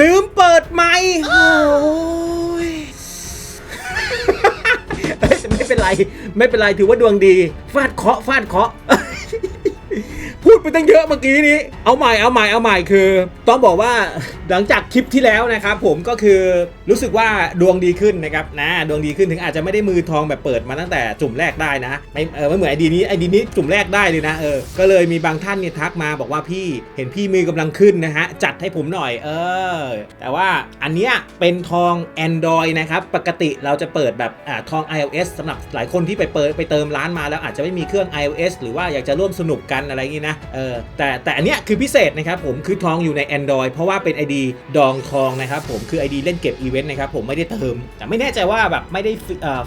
ลืมเปิดไมค์โอ้ยเอ้ยไม่เป็นไร ไม่เป็นไร ถือว่าดวงดี ฟาดเคราะห์ฟาดเคราะห์พูดไปตั้งเยอะเมื่อกี้นี้ เอาใหม่ เอาใหม่ เอาใหม่ คือ ต้องบอกว่าหลังจากคลิปที่แล้วนะครับผมก็คือ รู้สึกว่าดวงดีขึ้นนะครับนะดวงดีขึ้นถึงอาจจะไม่ได้มือทองแบบเปิดมาตั้งแต่จุ่มแรกได้นะไม่เออไม่เหมือนไอดีนี้ไอดีนี้จุ่มแรกได้เลยนะเออก็เลยมีบางท่านเนี่ยทักมาบอกว่าพี่เห็นพี่มือกำลังขึ้นนะฮะจัดให้ผมหน่อยเออ แต่ว่าอันเนี้ยเป็นทอง Android นะครับปกติเราจะเปิดแบบอ่าทอง iOS สำหรับหลายคนที่ไปเปิดไปเติมร้านมาแล้วอาจจะไม่มีเครื่อง iOS หรือว่าอยากจะร่วมสนุกกันอะไรอย่างนี้นะเออแต่แต่อันเนี้ยคือพิเศษนะครับผมคือทองอยู่ใน Android เพราะว่าเป็น ID ดองทองนะครับผมคือ ID เล่นเก็บอีเวนต์นะครับผมไม่ได้เติม แต่ไม่แน่ใจว่าแบบไม่ได้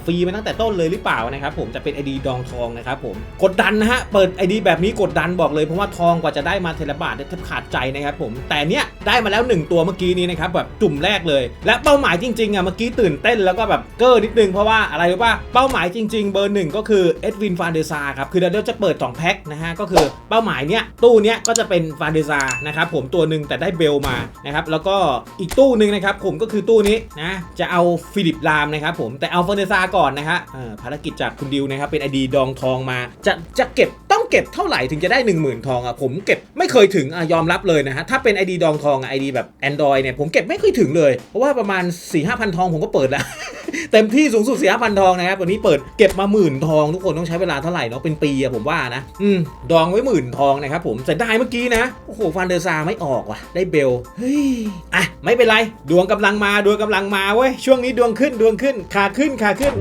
ฟรีมาตั้งแต่ต้นเลยหรือเปล่านะครับผมจะเป็น ID ดองทองนะครับผมกดดันนะฮะเปิด ID แบบนี้กดดันบอกเลยเพราะว่าทองกว่าจะได้มาเทระบาทแทบขาดใจนะครับผมแต่เนี้ยได้มาแล้ว 1 ตัวเมื่อกี้นี้นะครับแบบจุ่มแรกเลย และเป้าหมายจริงๆอะเมื่อกี้ตื่นเต้นแล้วก็แบบเก้อนิดนึงเพราะว่าอะไรรู้ป่ะเป้าหมายจริง ๆ เบอร์หนึ่งก็คือเอ็ดวินฟานเดซาครับคือเดี๋ยวจะเปิด2แพ็คนะฮะก็คือเป้าหมายเนี้ยตู้เนี้ยก็จะเป็นฟานเดซานะครับผมตัวหนึ่งแต่ได้เบลมานะครับแล้วก็อีกตู้หนึ่งนะครับผมก็คือตู้นี้นะจะเอาฟิลิปรามนะครับผมแต่เอาเฟอร์เนซาก่อนนะฮะเออภารกิจจากคุณดิวนะครับเป็นไอดีดองทองมาจะจะเก็บ เก็บเท่าไหร่ถึงจะได้ 1 0,000 ทองอะผมเก็บไม่เคยถึงอะยอมรับเลยนะฮะถ้าเป็น ID ดองทองอะ ID แบบ Android เนี่ยผมเก็บไม่เคยถึงเลย เพราะว่าประมาณ4 5 0 0 0ทองผมก็เปิดแล้วเต็มที่สูงสุด4 5 0 0 0ทองนะครับวันนี้เปิดเก็บมาหมื่นทอง ทุกคนต้องใช้เวลาเท่าไหร่เนาะเป็นปีอะผมว่านะอืมดองไว้หมื่นทองนะครับผมแต่ได้เมื่อกี้นะโอ้โหฟันเดอร์ซาไม่ออกว่ะ ได้เบลเฮ้ยอะไม่เป็นไร ดวงกำลังมาดวงกำลังมาเว้ยช่วงนี้ดวงขึ้นดวงขึ้นขาขึ้นขาขึ้น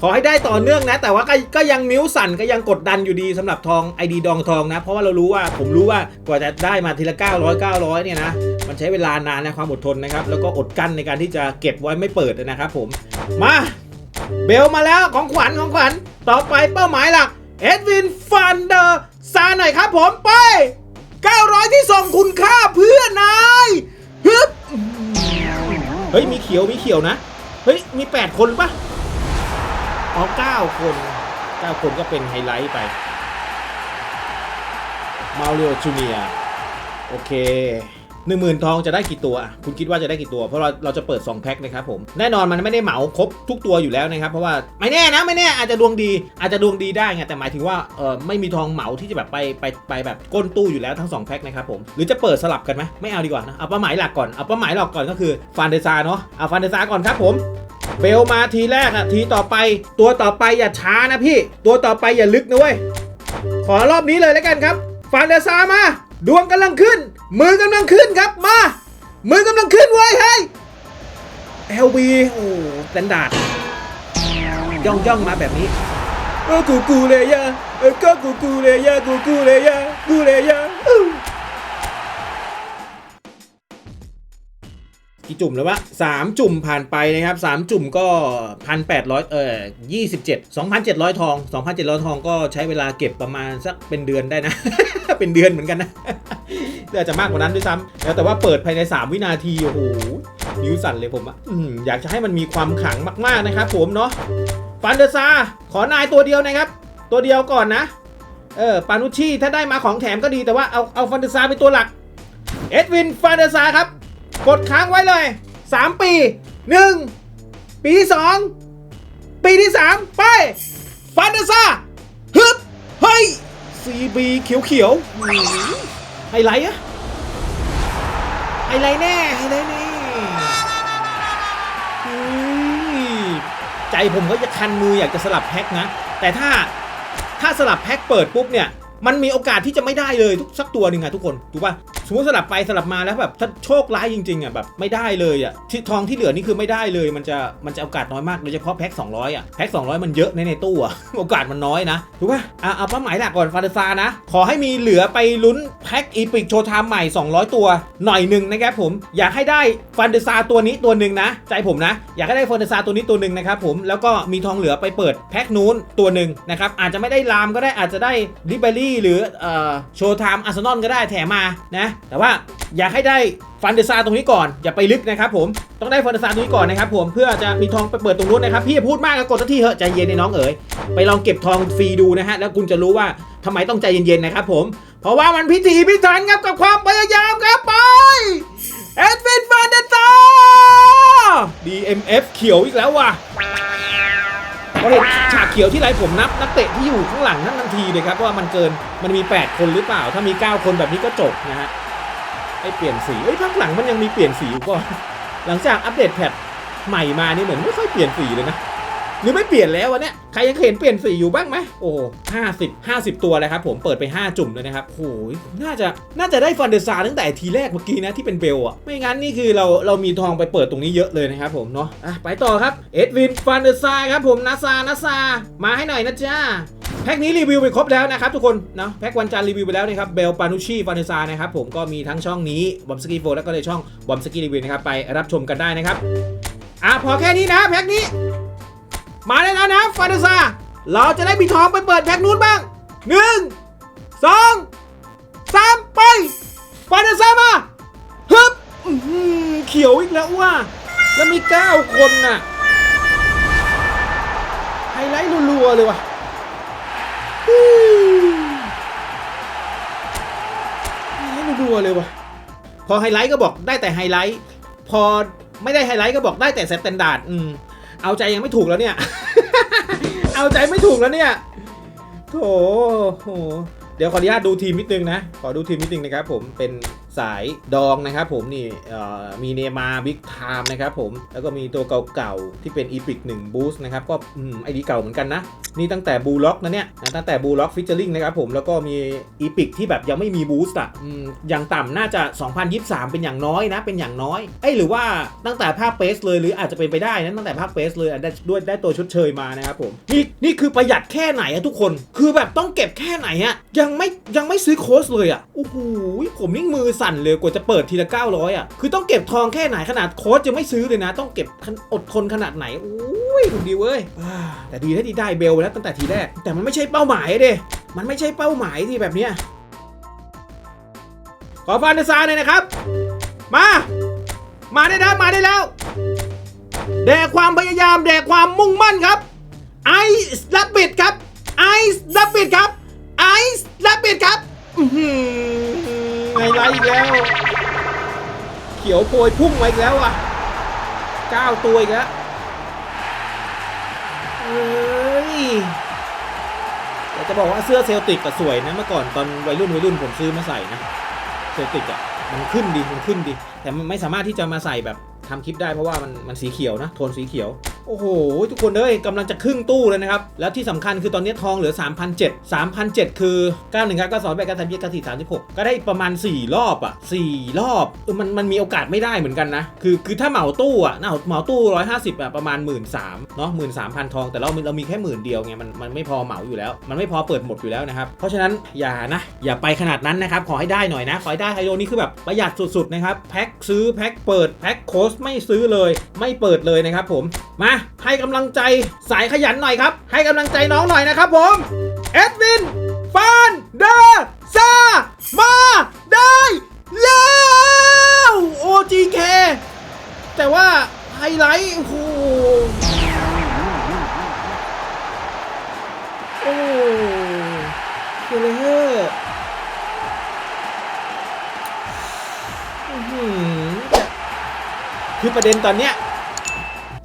ขอให้ได้ต่อเนื่องนะ แต่ว่าก็ก็ยังนิ้วสั่นก็ยังกดดันอยู่ดีสำหรับทองไอดีดองทองนะ เพราะว่าเรารู้ว่าผมรู้ว่ากว่าจะได้มาทีละ 900 900เนี่ยนะมันใช้เวลานานนะความอดทนนะครับแล้วก็อดกั้นในการที่จะเก็บไว้ไม่เปิดนะครับผมมาเบลมาแล้วของขวัญของขวัญต่อไปเป้าหมายหลักเอ็ดวินฟันเดอร์ซาหน่อยครับผมไป 900 ที่ส่งคุณค่าเพื่อนายฮึบเฮ้ยมีเขียวมีเขียวนะ เฮ้ยมี 8 คนปะ อ๋อ9คน9คนก็เป็นไฮไลท์ไปมาริโอจูเนียโอเค หนึ่งหมื่นทองจะได้กี่ตัวอะคุณคิดว่าจะได้กี่ตัว เพราะเราเราจะเปิด 2 แพ็คนะครับผม แน่นอนมันไม่ได้เหมาครบทุกตัวอยู่แล้วนะครับ เพราะว่าไม่แน่นะไม่แน่อาจจะดวงดีอาจจะดวงดีได้ไงแต่หมายถึงว่าเออไม่มีทองเหมาที่จะแบบไปไปไปแบบก้นตู้อยู่แล้วทั้ง 2 แพ็คนะครับผม หรือจะเปิดสลับกันไหมไม่เอาดีกว่านะเอาเป้าหมายหลักก่อนเอาเป้าหมายหลักก่อนก็คือฟานเดซาเนาะเอาฟานเดซาก่อนครับผมเบลมาทีแรกอะทีต่อไป ตัวต่อไปอย่าช้านะพี่ ตัวต่อไปอย่าลึกนะเว้ยขอรอบนี้เลยแล้วกันครับฟานเดซามา ดวงกำลังขึ้น มือกำลังขึ้นครับมา มือกำลังขึ้นเว้ยเฮ้ LB โอ้สแตนดาร์ดย่องย่องมาแบบนี้เออกูกูเลยยะเออก็กูกูเลยยะกูกูเลยยะกูเลยยะกี่จุ่มแล้ววะสามจุ่มผ่านไปนะครับสามจุ่มก็พันแปดร้อยเออยี่สิบเจ็ดสองพันเจ็ดร้อยทองสองพันเจ็ดร้อยทองก็ใช้เวลาเก็บประมาณสักเป็นเดือนได้นะ เป็นเดือนเหมือนกันนะ อาจจะมากกว่านั้นด้วยซ้ำแล้วแต่ว่าเปิดภายใน 3 วินาที โอ้โห นิ้วสั่นเลยผมอะอืมอยากจะให้มันมีความขลังมากๆนะครับผมเนาะฟันเดอร์ซา ขอนายตัวเดียวนะครับ ตัวเดียวก่อนนะ เออ ปานุชชีถ้าได้มาของแถมก็ดีแต่ว่าเอาเอาฟันเดอร์ซาเป็นตัวหลัก เอ็ดวินฟันเดอร์ซาครับ กดค้างไว้เลย 3 ปี 1 ปีที่2ปีที่ 3 ไป ฟันเดอร์ซาฮึบเฮ้ย CB เขียวๆ ไฮไลท์อะไฮไลท์แน่ไฮไลท์แน่ใจผมก็จะคันมืออยากจะสลับแพ็กนะ แต่ถ้าถ้าสลับแพ็กเปิดปุ๊บเนี่ย มันมีโอกาสที่จะไม่ได้เลยทุกสักตัวหนึ่งอะทุกคนถูกป่ะ สมมติสลับไปสลับมาแล้วแบบถ้าโชคร้ายจริงๆอะแบบไม่ได้เลยอะที่ทองที่เหลือนี่คือไม่ได้เลยมันจะมันจะโอกาสน้อยมากโดยเฉพาะแพ็ค200อะแพ็ค200 มันเยอะในในตู้อะโอกาสมันน้อยนะถูกป่ะอะเอาเป้าหมายหลักก่อนฟาเดซานะ ขอให้มีเหลือไปลุ้นแพ็คอีพิกโชว์ไทม์ใหม่ 200 ตัวหน่อยหนึ่งนะครับผมอยากให้ได้ฟันเดซาตัวนี้ตัวหนึ่งนะใจผมนะ อยากให้ได้ฟันเดซาตัวนี้ตัวหนึ่งนะครับผมแล้วก็มีทองเหลือไปเปิดแพ็คนู้นตัวหนึ่งนะครับอาจจะไม่ได้ลามก็ได้อาจจะได้ลิเบอรี่หรือเอ่อโชว์ไทม์อาร์เซนอลก็ได้แถมมานะแต่ว่าอยากให้ได้ฟันเดซาตรงนี้ก่อนอย่าไปลึกนะครับผมต้องได้ฟันเดซาตรงนี้ก่อนนะครับผมเพื่อจะมีทองไปเปิดตรงนู้นนะครับพี่พูดมากนะกดที่เถอะใจเย็นในน้องเอ๋ยไปลองเก็บทองฟรีดูนะฮะแล้วคุณจะรู้ว่าทำไมต้องใจเย็นๆนะครับผมเพราะว่ามันพิถีพิถันครับกับความพยายามครับไปเอ็ดวินฟานเดตา DMF เขียวอีกแล้วว่ะพอเห็นฉากเขียวที่ไรผมนับนักเตะที่อยู่ข้างหลังนั่นทันทีเลยครับว่ามันเกินมันมี 8 คนหรือเปล่า ถ้ามี 9 คนแบบนี้ก็จบนะฮะ ให้เปลี่ยนสีเอ้ยพักหลังมันยังมีเปลี่ยนสีอยู่ก่อน หลังจากอัปเดตแพทใหม่มานี่เหมือนไม่ค่อยเปลี่ยนสีเลยนะ หรือไม่เปลี่ยนแล้ววะเนี่ยใครยังเห็นเปลี่ยนสีอยู่บ้างไหมโอ้ห้าสิบห้าสิบตัวเลยครับผมเปิดไป 5 จุ่มเลยนะครับโอ้ยน่าจะน่าจะได้ฟันเดซาตั้งแต่ทีแรกเมื่อกี้นะที่เป็นเบลอะไม่งั้นนี่คือเราเรามีทองไปเปิดตรงนี้เยอะเลยนะครับผมเนาะอะไปต่อครับเอ็ดวินฟันเดซาครับผมนาซานาซามาให้หน่อยนะจ้าแพ็คนี้รีวิวไปครบแล้วนะครับทุกคนเนาะแพ็ควันจันทร์รีวิวไปแล้วนะครับเบลปานุชีฟันเดซานะครับผมก็มีทั้งช่องนี้บอมสกี้โฟแล้วก็ในช่องบอมสกี้รีวิวนะครับไปรับชมกันได้นะครับอะพอแค่นี้นะแพ็คนี้ มาได้แล้วนะฟาเดซาเราจะได้มีทองไปเปิดแพ็คนู้นบ้างหนึ่งสองสามไปฟาเดซามาฮึบเขียวอีกแล้วว่า แล้วมี9คนน่ะไฮไลท์รัวๆเลยว่ะไฮไลท์รัวๆเลยว่ะ พอไฮไลท์ก็บอกได้แต่ไฮไลท์ พอไม่ได้ไฮไลท์ก็บอกได้แต่สแตนดาร์ด อืม เอาใจยังไม่ถูกแล้วเนี่ย เอาใจไม่ถูกแล้วเนี่ยโถโหเดี๋ยวขออนุญาตดูทีมนิดนึงนะ ขอดูทีมนิดนึงนะครับผมเป็น สายดองนะครับผมนี่มีเนมาบิ๊กไทม์นะครับผมแล้วก็มีตัวเก่าๆ ที่เป็นอีพิก1บูสต์นะครับ ก็อืมไอดีเก่าเหมือนกันนะ นี่ตั้งแต่บูล็อกนะเนี่ยนะตั้งแต่บูล็อกฟิชเจอร์ลิงนะครับผมแล้วก็มีอีพิกที่แบบยังไม่มีบูสต์อะอย่างต่ำน่าจะ 2023 เป็นอย่างน้อยนะ เป็นอย่างน้อยเอ้ยหรือว่าตั้งแต่ภาคเปสเลยหรืออาจจะเป็นไปได้นะตั้งแต่ภาคเปสเลยได้ด้วยได้ตัวชดเชยมานะครับผมนี่นี่คือประหยัดแค่ไหนอะทุกคน คือแบบต้องเก็บแค่ไหนอะยังไม่ยังไม่ซื้อโค้ชเลยอะโอ้โหผมยิ่งมือสนเลยกว่าจะเปิดทีละ 900 อะ คือต้องเก็บทองแค่ไหนขนาดโค้ชยังไม่ซื้อเลยนะ ต้องเก็บอดทนขนาดไหนโอ้ยคุณดีเว้ยแต่ดีถ้าดีได้เบลแล้วตั้งแต่ทีแรก แต่มันไม่ใช่เป้าหมายเด้มันไม่ใช่เป้าหมายที่แบบเนี้ยขอฟันเดซาหน่อยนะครับ มา มาได้แล้วมาได้แล้ว แดกความพยายามแดกความมุ่งมั่นครับไอซ์ลับบิดครับไอซ์ลับบิดครับไอซ์ลับบิดครับอื ไฮไลท์อีกแล้ว เขียวโพยพุ่งมาอีกแล้วอะเก้าตัวอีกแล้วเอ้ยแต่จะบอกว่าเสื้อเซลติกก็สวยนะเมื่อก่อนตอนวัยรุ่นวัยรุ่นผมซื้อมาใส่นะเซลติกอะมันขึ้นดีมันขึ้นดี แต่มันไม่สามารถที่จะมาใส่แบบทำคลิปได้เพราะว่ามันมันสีเขียวนะโทนสีเขียว โอ้โห ทุกคนเอ้ยกำลังจะครึ่งตู้เลยนะครับ แล้วที่สำคัญคือตอนนี้ทองเหลือ3,007 3,007คือ 91ครับก็2 8 9 3 7 9 4 36ก็ได้ประมาณ 4 รอบอะ 4 รอบเออมันมันมีโอกาสไม่ได้เหมือนกันนะ คือคือถ้าเหมาตู้อะนะเหมาตู้ 150อะประมาณ 1 3ื่นเนาะหมื่นสามพันทองแต่เราเรามีแค่หมื่นเดียวไงมันมันไม่พอเหมาอยู่แล้ว มันไม่พอเปิดหมดอยู่แล้วนะครับเพราะฉะนั้นอย่านะอย่าไปขนาดนั้นนะครับขอให้ได้หน่อยนะขอให้ได้ไฮโดนี่คือแบบประหยัดสุดๆนะครับแพ็คซื้อแพ็คเปิดแพ็คโค้ชไม่ซื้อเลย ไม่เปิดเลยนะครับผมมาให้กำลังใจสายขยันหน่อยครับ ให้กำลังใจน้องหน่อยนะครับผมเอ็ดวินฟานเดอร์ซามาได้แล้ว OGK แต่ว่าไฮไลท์โอ้โหโอ้เกเลเฮอร์อื้อหือคือประเด็นตอนเนี้ย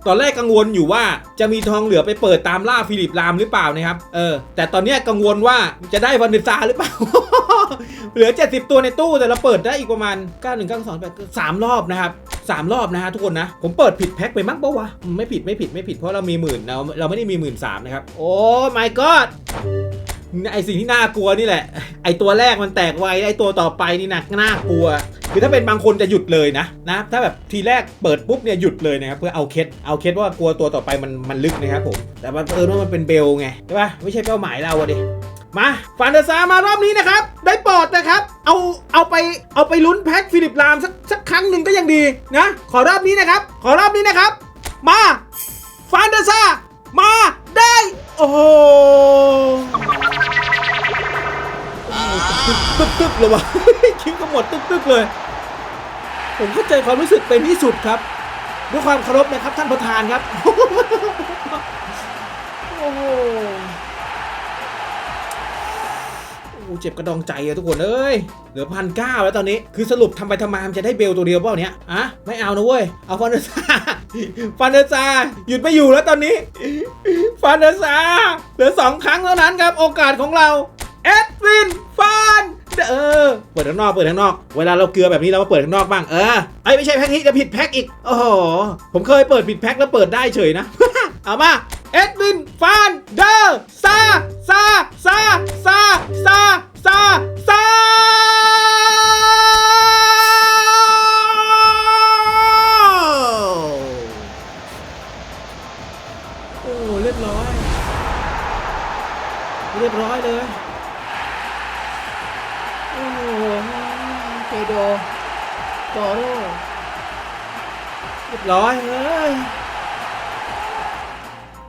ตอนแรกกังวลอยู่ว่าจะมีทองเหลือไปเปิดตามล่าฟิลิปลามหรือเปล่านะครับ เออ แต่ตอนนี้กังวลว่าจะได้วันเดซาหรือเปล่า เหลือ 70 ตัวในตู้แต่เราเปิดได้อีกประมาณ 9 1 9 2 8 3รอบนะครับ3รอบนะฮะทุกคนนะ ผมเปิดผิดแพ็คไปมั้งปะวะ ไม่ผิดไม่ผิดไม่ผิดเพราะเรามีหมื่นเราเราไม่ได้มีหมื่นสามนะครับ โอ้ my god ไอสิ่งที่น่ากลัวนี่แหละ ไอตัวแรกมันแตกไวไอตัวต่อไปนี่นะน่ากลัว คือถ้าเป็นบางคนจะหยุดเลยนะนะถ้าแบบทีแรกเปิดปุ๊บเนี่ยหยุดเลยนะครับเพื่อเอาเคสเอาเคสว่ากลัวตัวต่อไปมันมันลึกนะครับผมแต่มันเออว่ามันเป็นเบลไงใช่ปะไม่ใช่เป้าหมายเราอะดิมาฟานเดอร์ซามารอบนี้นะครับ ได้ปรดนะครับ เอาเอาไปเอาไปลุ้นแพ็คฟิลิปลามสักสักครั้งหนึ่งก็ยังดีนะ ขอรอบนี้นะครับ ขอรอบนี้นะครับ มาฟานเดอร์ซามาได้ โอ้โหตึ๊บตึ๊บตึ๊บเลยวะคิ้วก็หมดตึ๊บตึ๊บเลย ผมเข้าใจความรู้สึกเป็นที่สุดครับ ด้วยความเคารพนะครับท่านประธานครับโอ้โหเจ็บกระดองใจอะทุกคนเอ้ย เหลือพันเก้าแล้วตอนนี้ คือสรุปทำไปทำมามันจะได้เบลตัวเดียวเปล่าเนี้ยอะไม่เอานะเว้ย เอาฟันเดอร์ซาฟันเดอร์ซาหยุดไม่อยู่แล้วตอนนี้ ฟันเดอร์ซาเหลือสองครั้งเท่านั้นครับ โอกาสของเรา เอ็ดวินฟัน เออ เปิดข้างนอก เปิดข้างนอก เวลาเราเกลือแบบนี้เรามาเปิดข้างนอกบ้าง เออ ไอ้ไม่ใช่แพ็คนี้จะผิดแพ็คอีก โอ้โห ผมเคยเปิดผิดแพ็คแล้วเปิดได้เฉยนะ เอามา เอ็ดวิน ฟาน เดอร์ซาซาซาซาซาซาซา เปโดโตโร่เรียบร้อยเฮ้ย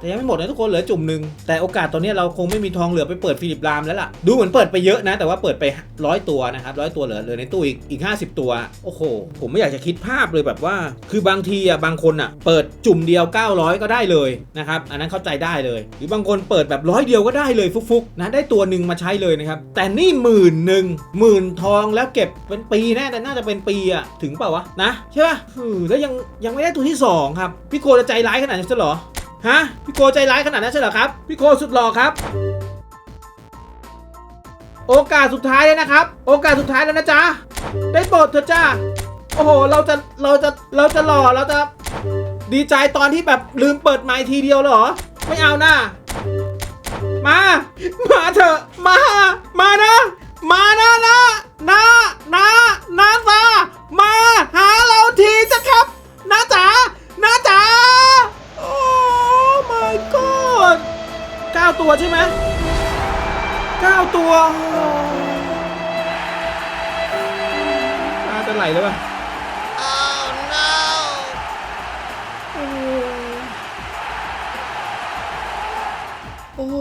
แต่ยังไม่หมดนะทุกคนเหลือจุ่มหนึ่งแต่โอกาสตอนนี้เราคงไม่มีทองเหลือไปเปิดฟิลิปรามแล้วล่ะ ดูเหมือนเปิดไปเยอะนะ แต่ว่าเปิดไปร้อยตัวนะครับร้อยตัวเหลือเหลือในตู้อีกอีก50ตัว โอ้โห ผมไม่อยากจะคิดภาพเลยแบบว่า คือบางทีอะบางคนอะ เปิดจุ่มเดียว 900 ก็ได้เลยนะครับ อันนั้นเข้าใจได้เลย หรือบางคนเปิดแบบร้อยเดียวก็ได้เลยฟุกๆนะได้ตัวหนึ่งมาใช้เลยนะครับ แต่นี่หมื่นหนึ่งหมื่นทองแล้วเก็บเป็นปีแน่แต่น่าจะเป็นปีอะถึงเปล่าวะนะใช่ป่ะแล้วยังยังไม่ได้ตัวที่สองครับพี่โคจะใจร้ายขนาดนั้เหรอ ฮะ พี่โกใจร้ายขนาดนั้นใช่เหรอครับ พี่โกสุดหล่อครับ โอกาสสุดท้ายเลยนะครับ โอกาสสุดท้ายแล้วนะจ๊ะ ได้โปรดเถอะจ้าโอ้โห เราจะ เราจะ เราจะหล่อ เราจะดีใจตอนที่แบบลืมเปิดไมค์ทีเดียวเหรอ ไม่เอานะมา มาเถอะ มา มานะ มานะนะนะนะนะซามาหาเราที ใช่ไหมเก้าตัวตาจะไหลแล้วป่ะ Oh no! โอ้โห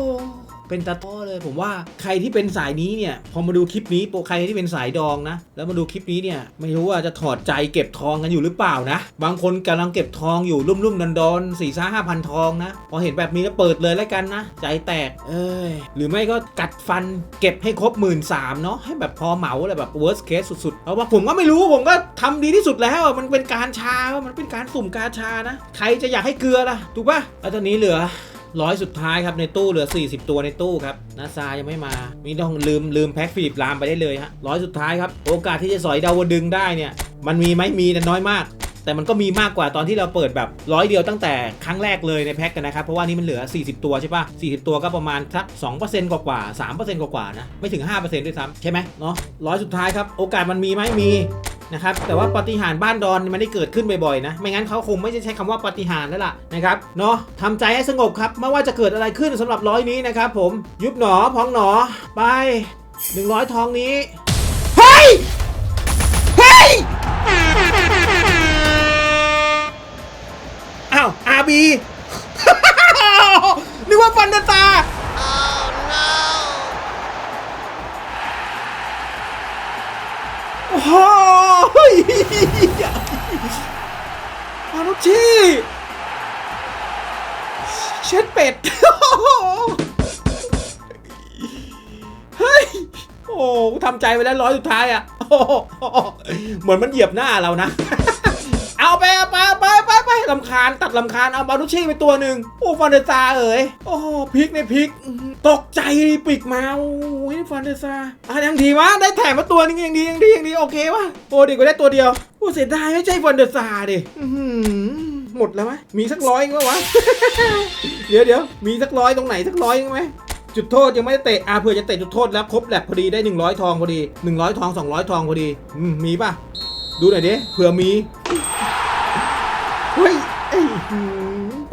เป็นตาต้อ เลยผมว่าใครที่เป็นสายนี้เนี่ยพอมาดูคลิปนี้โปรใครที่เป็นสายดองนะ แล้วมาดูคลิปนี้เนี่ยไม่รู้ว่าจะถอดใจเก็บทองกันอยู่หรือเปล่านะ บางคนกำลังเก็บทองอยู่รุ่มรุ่มดอนดอนสี่ซ่าห้าพันทองนะ พอเห็นแบบนี้แล้วเปิดเลยแล้วกันนะ ใจแตกเอ้ยหรือไม่ก็กัดฟันเก็บให้ครบหมื่นสามเนาะให้แบบพอเหมาอะไรแบบ worst case สุดๆเพราะว่าผมก็ไม่รู้ผมก็ทำดีที่สุดแล้วมันเป็นการชามันเป็นการสุ่มกาชานะ ใครจะอยากให้เกลือล่ะถูกปะแล้วตอนนี้เหลือ ร้อยสุดท้ายครับในตู้เหลือ 40 ตัวในตู้ครับนาซายังไม่มามีต้องลืมลืมแพ็คฟิลิปลามไปได้เลยฮะร้อยสุดท้ายครับโอกาสที่จะสอยดาวดึงได้เนี่ยมันมีไหมมีแต่น้อยมากแต่มันก็มีมากกว่าตอนที่เราเปิดแบบร้อยเดียวตั้งแต่ครั้งแรกเลยในแพ็คกันนะครับ เพราะว่านี่มันเหลือ 40 ตัวใช่ปะ40 ตัวก็ประมาณสัก2%กว่ากว่าๆ3%กว่ากว่านะ ไม่ถึง 5%ด้วยซ้ำใช่ไหมเนาะร้อยสุดท้ายครับ โอกาสมันมีไหมมี นะครับแต่ว่าปฏิหารบ้านดอนมันได้เกิดขึ้นบ่อยๆนะ ไม่งั้นเขาคงไม่ใช้คำว่าปฏิหารแล้วล่ะนะครับเนาะทำใจให้สงบครับไม่ว่าจะเกิดอะไรขึ้นสำหรับร้อยนี้นะครับผมยุบหนอพองหนอไป100ทองนี้เฮ้ยเฮ้ยอ้าวอาบีนึกว่าฟันดอร์ตาโอ้โห มานุชีเช็ดเป็ด เฮ้ย โอ้ทำใจไปแล้วร้อยสุดท้ายอะ เหมือนมันเหยียบหน้าเรานะ ลำคาญตัดลำคาญเอาบานุชี่ไปตัวหนึ่งโอ้ฟันเดซาเอ๋ยโอ้พลิกในพลิก ตกใจปีกมาโอ้ยฟันเดซาอะยังดีวะได้แถมมาตัวนึงยังดียังดียังดีโอเควะโอ้ดีกว่าได้ตัวเดียวโอ้เสียดายไม่ใช่ฟันเดซาดิหมดแล้วไหมมีสักร้อยมั้ยวะเดี๋ยวเดี๋ยวมีสักร้อยตรงไหนสักร้อยไหมจุดโทษยังไม่ได้เตะอาเผื่อจะเตะจุดโทษแล้วครบแลบพอดีได้ 100 ทองพอดี 100 ทอง 200 ทองพอดีอมมีป่ะ ดูหน่อยดิเผื่อมี เฮ้ย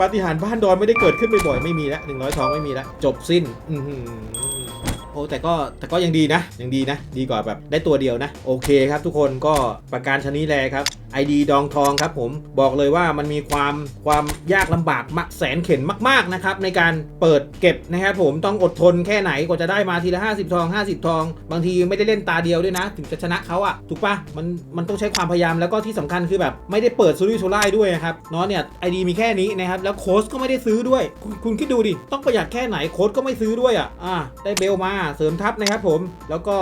ปาฏิหาริย์บ้านดอนไม่ได้เกิดขึ้นบ่อยๆไม่มีแล้ว100ทองไม่มีแล้วจบสิ้น อื โอ้แต่ก็แต่ก็ยังดีนะยังดีนะ ดีกว่าแบบได้ตัวเดียวนะ โอเคครับทุกคนก็ประการชนี้แลครับ ID ดองทองครับผมบอกเลยว่ามันมีความความยากลำบากมากแสนเข็นมาก ๆนะครับ ในการเปิดเก็บนะครับผมต้องอดทนแค่ไหนกว่าจะได้มาทีละ 50 ทอง 50 ทอง บางทีไม่ได้เล่นตาเดียวด้วยนะ ถึงจะชนะเขาอะถูกปะมันมันต้องใช้ความพยายามแล้วก็ที่สำคัญคือแบบไม่ได้เปิดซูริโซไลด้วยนะครับเนาะเนี่ย ID มีแค่นี้นะครับแล้วโค้ชก็ไม่ได้ซื้อด้วยคุณคุณคิดดูดิต้องประหยัดแค่ไหนโค้ชก็ไม่ซื้อด้วยอะอะได้เบลมาเสริมทัพนะครับผมแล้วก็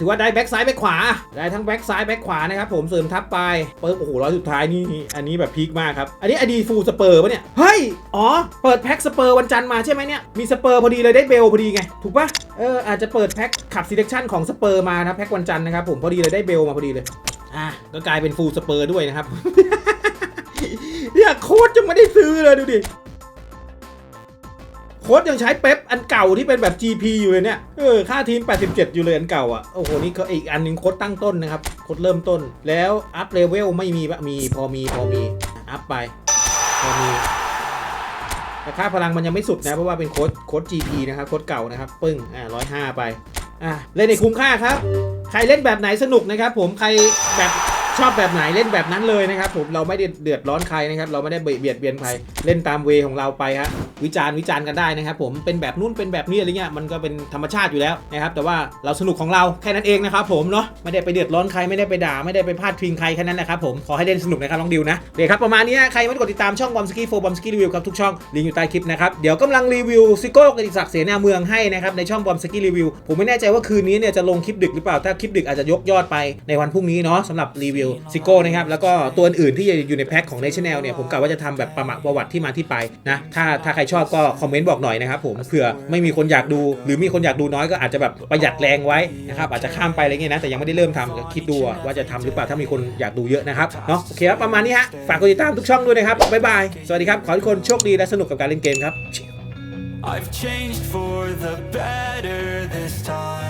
ถือว่าได้แบ็กซ้ายแบ็กขวา ได้ทั้งแบ็กซ้ายแบ็กขวานะครับผมเสริมทัพไปเปิดโอ้โหร้อยสุดท้ายนี่อันนี้แบบพีคมากครับ อันนี้อดีฟูสเปอร์ปะเนี่ย เฮ้ย อ๋อ เปิดแพ็คสเปอร์วันจันทร์มาใช่ไหมเนี่ย มีสเปอร์พอดีเลยได้เบลพอดีไง ถูกปะเอออาจจะเปิดแพ็คขับซีเลคชั่นของสเปอร์มานะแพ็ควันจันทร์นะครับผมพอดีเลยได้เบลมาพอดีเลยอะก็กลายเป็นฟูลสเปอร์ด้วยนะครับเนี่ยโค้ดจะไม่ได้ซื้อเลยดูดิ ค้ดยังใช้เป๊ปอันเก่าที่เป็นแบบ GP อยู่เลยเนี่ย เออ ค่าทีม 87 อยู่เลยอันเก่าอะ โอ้โห นี่ก็อีกอันหนึงโค้ดตั้งต้นนะครับ โค้ดเริ่มต้น แล้วอัพเลเวลไม่มีปะมีพอมีพอมี อัพไป พอมี แต่ค่าพลังมันยังไม่สุดนะ เพราะว่าเป็นโค้ดโค้ด GP นะครับ โค้ดเก่านะครับ ปึ้ง อ่าร้อยห้าไป อะ เล่นในคุ้มค่าครับ ใครเล่นแบบไหนสนุกนะครับ ผม ใครแบบ ชอบแบบไหนเล่นแบบนั้นเลยนะครับผมเราไม่ได้เดือดร้อนใครนะครับ เราไม่ได้เบียดเบียนใครเล่นตามเวของเราไปฮะวิจารณ์วิจารณ์กันได้นะครับ ผมเป็นแบบนู้นเป็นแบบนี้อะไรเงี้ยมันก็เป็นธรรมชาติอยู่แล้วนะครับแต่ว่าเราสนุกของเราแค่นั้นเองนะครับผมเนาะไม่ได้ไปเดือดร้อนใครไม่ได้ไปด่าไม่ได้ไปพาดพิงใครแค่นั้นนะครับผมขอให้เล่นสนุกนะครับน้องดิวนะเดี๋ยวครับประมาณนี้ใครไม่กดติดตามช่องบอมสกี้โฟบอมสกี้รีวิวครับทุกช่องลิงก์อยู่ใต้คลิปนะครับเดี๋ยวกำลังรีวิวซิโก้กติศักดิ์เสนาเมืองให้นะครับในช่องบอมสกี้รีวิวผมไม่แน่ใจว่าคืนนี้เนี่ยจะลงคลิปดึกหรือเปล่าถ้าคลิปดึกอาจจะยกยอดไปในวันพรุ่งนี้เนาะสำหรับรีวิวซิโก้นะครับแล้วก็ตัวอื่นๆที่อยู่ในแพ็คของ National เนี่ยผมกะว่าจะทำแบบประมาประวัติที่มาที่ไปนะถ้าถ้าใครชอบก็คอมเมนต์บอกหน่อยนะครับผมเผื่อไม่มีคนอยากดู หรือมีคนอยากดูน้อยก็อาจจะแบบประหยัดแรงไว้นะครับอาจจะข้ามไปอะไรเงี้ยนะแต่ยังไม่ได้เริ่มทำก็คิดดูว่าจะทำหรือเปล่าถ้ามีคนอยากดูเยอะนะครับเนาะโอเคครับประมาณนี้ฮะฝากกดติดตามทุกช่องด้วยนะครับบ๊ายบายสวัสดีครับขอให้ทุกคนโชคดีและสนุกกับการเล่นเกมครับ I've changed for the better this time.